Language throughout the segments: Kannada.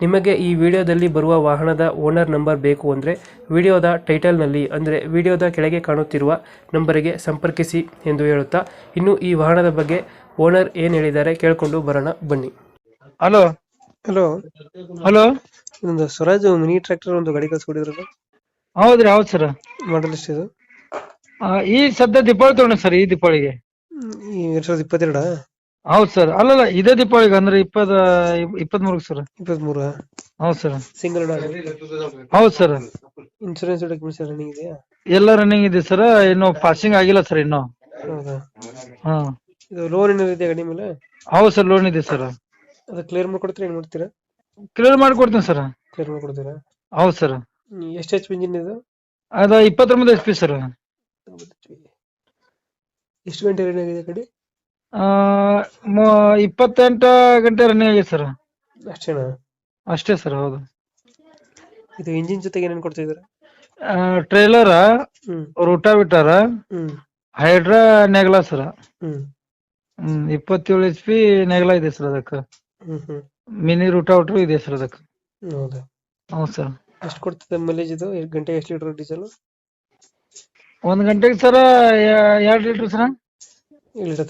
ನಿಮಗೆ ಈ ವಿಡಿಯೋದಲ್ಲಿ ಬರುವ ವಾಹನದ ಓನರ್ ನಂಬರ್ ಬೇಕು ಅಂದರೆ ವಿಡಿಯೋದ ಟೈಟಲ್ನಲ್ಲಿ ಅಂದರೆ ವಿಡಿಯೋದ ಕೆಳಗೆ ಕಾಣುತ್ತಿರುವ ನಂಬರಿಗೆ ಸಂಪರ್ಕಿಸಿ ಎಂದು ಹೇಳುತ್ತಾ ಇನ್ನು ಈ ವಾಹನದ ಬಗ್ಗೆ ಓನರ್ ಏನು ಹೇಳಿದ್ದಾರೆ ಕೇಳಿಕೊಂಡು ಬರೋಣ ಬನ್ನಿ. ಹಲೋ. ಹಲೋ. ಹಲೋ. ಇದೊಂದು ಸ್ವರಾಜ್ ಮಿನಿ ಟ್ರ್ಯಾಕ್ಟರ್ ಒಂದು ಗಾಡಿ ಕಳ್ಸಿಕೊಡಿದ್ರಲ್ಲ ಹೌದ್ರಿ ಹೌದ್ ಸರ್. ಮಾಡಲ್ ಇದು? ಈ ಸದ್ಯ ದೀಪಾವಳಿ ತಗೊಂಡೆ ಸರ್ ಈ ದೀಪಾವಳಿಗೆ ಈ ಎರಡ್ ಸಾವಿರದ ಇಪ್ಪತ್ತೆರಡ? ಹೌದ್ ಸರ್ ಅಲ್ಲಲ್ಲ ಇದೇ ದೀಪಾವಳಿಗೆ ಅಂದ್ರೆ ಇಪ್ಪತ್ ಇಪ್ಪತ್ತ್ ಮೂರಕ್ಕೆ ಸರ್ ಇಪ್ಪತ್ಮೂರ. ಹೌದ್ ಸರ್ ಸಿಂಗಲ್ ಹೌದ್ ಸರ್ ಇನ್ಶೂರೆನ್ಸ್ ಡಾಕ್ಯುಮೆಂಟ್ಸ್ ರನ್ನಿಂಗ್ ಇದೆಯಾ? ಎಲ್ಲ ರನ್ನಿಂಗ್ ಇದೆ ಸರ್ ಇನ್ನು ಪಾಸಿಂಗ್ ಆಗಿಲ್ಲ ಸರ್ ಇನ್ನು. ಹೌದಾ? ಹಾ. ಇದು ಲೋನ್ ಏನಾದ್ರು ಇದೆಯಾ ಗಾಡಿ ಮೇಲೆ? ಹೌದ್ ಸರ್ ಲೋನ್ ಇದೆ ಸರ್ ಅದು ಕ್ಲಿಯರ್ ಮಾಡ್ಕೊಡ್ತೀರಾ ಏನು ಮಾಡ್ತೀರಾ? ಕ್ಲಿಯರ್ ಮಾಡ್ಕೊಡ್ತೀನಿ ಸರ್ ಕ್ಲಿಯರ್ ಮಾಡ್ಕೊಡ್ತೀರಾ? ಹೌದ್ ಸರ್ ಎಷ್ಟು ಎಚ್ ಪಿ ಇಂಜಿನ್ ಇದು? ಅದು ಇಪ್ಪತ್ತೊಂಬತ್ತು ಎಚ್ ಪಿ ಸರ್ ಎಷ್ಟು ಗಂಟೆ ರನ್ ಆಗಿದೆ ಗಾಡಿ? ಇಪ್ಪತ್ತೆಂಟು ಗಂಟೆ ರನ್ನಿಂಗ್ ಆಗಿದೆ ಸರ್ ಅಷ್ಟೇನಾ? ಅಷ್ಟೇ ಸರ್ ಹೌದು. ಇದು ಇಂಜಿನ್ ಜೊತೆಗೆ ಏನೇನು ಕೊಡ್ತಾ ಇದ್ದಾರೆ? Trailer hmm. Rotavator hmm. Hydra ನೆಗ್ಲ ಸರ್ ಹ್ಮ್. ಹ್ಮ್ ಇಪ್ಪತ್ತೇಳು ಎಚ್ ಪಿ ನೆಗಲ ಇದೆ ಸರ್ ಅದಕ್ಕ. ಮಿನಿ ಹ್ಮ್. ಮಿನಿ ರೂಟಾವಟ್ರು ಇದೆ ಸರ್ ಅದಕ್ಕೆ. ಹೌದು? ಹೌದು ಸರ್ ಎಷ್ಟು ಕೊಡ್ತದೆ ಮೈಲೇಜ್ ಇದು? ಗಂಟೆ ಎಷ್ಟು ಲೀಟರ್ ಡೀಸೆಲ್ ಒಂದ್ ಗಂಟೆಗೆ ಸರ್ ಎರಡು ಲೀಟರ್ ಸರ್ ಲೀಟರ್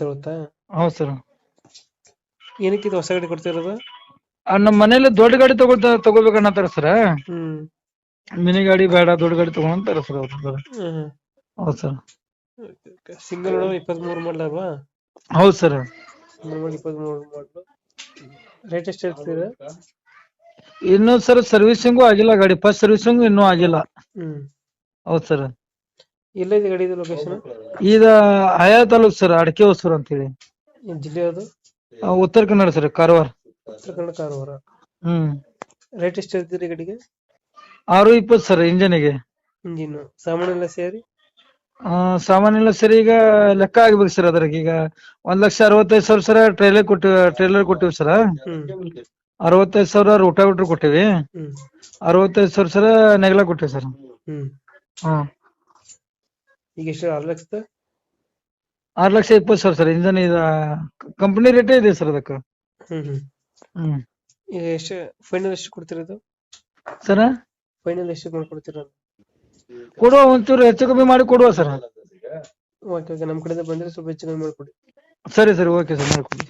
ಹೌದು ಸರ್. ಏನಕ್ಕೆ ಇದು ಹೊಸ ಗಾಡಿ ಕೊಡ್ತಿರೋದು? ನಮ್ಮ ಮನೇಲಿ ದೊಡ್ಡ ಗಾಡಿ ತಗೊಳ್ತಾ ತಗೋಬೇಕನ್ನತ್ತಾರ ಸರ್. ಹ್ಮ್. ಮಿನಿ ಗಾಡಿ ಬೇಡ ದೊಡ್ಡ ಗಾಡಿ ತಗೋಂತಾರ ಸರ್ ಅವ್ರು ಹ್ಮ್ ಹೌದ್ ಸರ್. ಸಿಂಗಲ್ ಇಪ್ಪತ್ಮೂರು ಮಾಡಲ ಅಲ್ವಾ? ಹೌದು ಸರ್. ಮೂರು ಇಪ್ಪತ್ಮೂರು ಮಾಡಲು ರೇಟ್ ಎಷ್ಟು ಹೇಳ್ತಿದ್ದೀರಾ ಇನ್ನು ಸರ್ ಸರ್ವಿಸಿಂಗು ಆಗಿಲ್ಲ ಗಾಡಿ. ಫಸ್ಟ್ ಸರ್ವಿಸಿಂಗು ಇನ್ನೂ ಆಗಿಲ್ಲ. ಹ್ಮ್. ಹೌದ್ ಸರ್. ಎಲ್ಲಿದೆ ಗಾಡಿ ಇದು ಲೊಕೇಶನ್ ಈಗ ಹಯಾ ತಾಲೂಕ್ ಸರ್ ಅಡಕೆ ಹೊಸೂರು ಅಂತೇಳಿ. ಜಿಲ್ಲೆ ಯಾವುದು ಆ, ಉತ್ತರ ಕನ್ನಡ ಸರ್ ಕಾರವಾರ. ಉತ್ತರ ಕನ್ನಡ ಕಾರವಾರ. ಹ್ಮ್. ರೇಟ್ ಎಷ್ಟು ಹೇಳ್ತೀರಿ ಗಾಡಿಗೆ? ಆರು ಇಪ್ಪತ್ತು ಸರ್ ಇಂಜನಿಗೆ. ಇಂಜಿನ್. ಸಾಮಾನು ಎಲ್ಲ ಸೇರಿ? ಆ, ಸಾಮಾನ್ಯ ಎಲ್ಲ ಸರಿ ಈಗ ಲೆಕ್ಕ ಆಗ್ಬೇಕು ಸರ್ ಅದ್ರಾಗ. ಈಗ ಒಂದ್ ಲಕ್ಷ ಅರವತ್ತೈದು ಸಾವಿರ ಸರ ಟ್ರೈಲರ್ ಕೊಟ್ಟಿವಿ ಟ್ರೈಲರ್ ಕೊಟ್ಟಿವಿ ಸರ್. ಹ್ಮ್. ಅರವತ್ತೈದು ಸಾವಿರ ಬಿಟ್ರು ಕೊಟ್ಟಿವಿ. ಹ್ಮ್. ಅರವತ್ತೈದು ಸಾವಿರ ಸರ ನೆಗಲ ಕೊಟ್ಟಿವಿ ಸರ್. ಹ್ಮ್. ಹ್ಮ್ ಈಗ ಎಷ್ಟು ಆರು ಲಕ್ಷದ? ಆರ್ ಲಕ್ಷ ಇಪ್ಪತ್ತು ಸಾವಿರ ಸರ್ ಇಂಜನ್ ಇದ ಕಂಪನಿ ರೇಟೇ ಇದೆ ಸರ್ ಅದಕ್ಕೆ. ಹ್ಮ್ ಹ್ಮ್. ಹ್ಮ್. ಈಗ ಎಷ್ಟು ಫೈನಲ್ ಎಷ್ಟು ಕೊಡ್ತಿರೋದು? ಸರ? ಫೈನಲ್ ಎಷ್ಟು ಕೊಡ್ತಿರೋದು? ಕೊಡುವ ಒಂಚೂರು ಹೆಚ್ಚು ಕಮ್ಮಿ ಮಾಡಿ ಕೊಡುವ ಸರ್. ಓಕೆ ಓಕೆ ನಮ್ಮ ಕಡೆಯಿಂದ ಬಂದ್ರೆ ಸ್ವಲ್ಪ ಹೆಚ್ಚು ಕಮ್ಮಿ ಮಾಡಿಕೊಡಿ ಸರಿ ಸರ್. Okay sir. ಮಾಡ್ಕೊಡಿ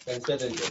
ಥ್ಯಾಂಕ್ ಯು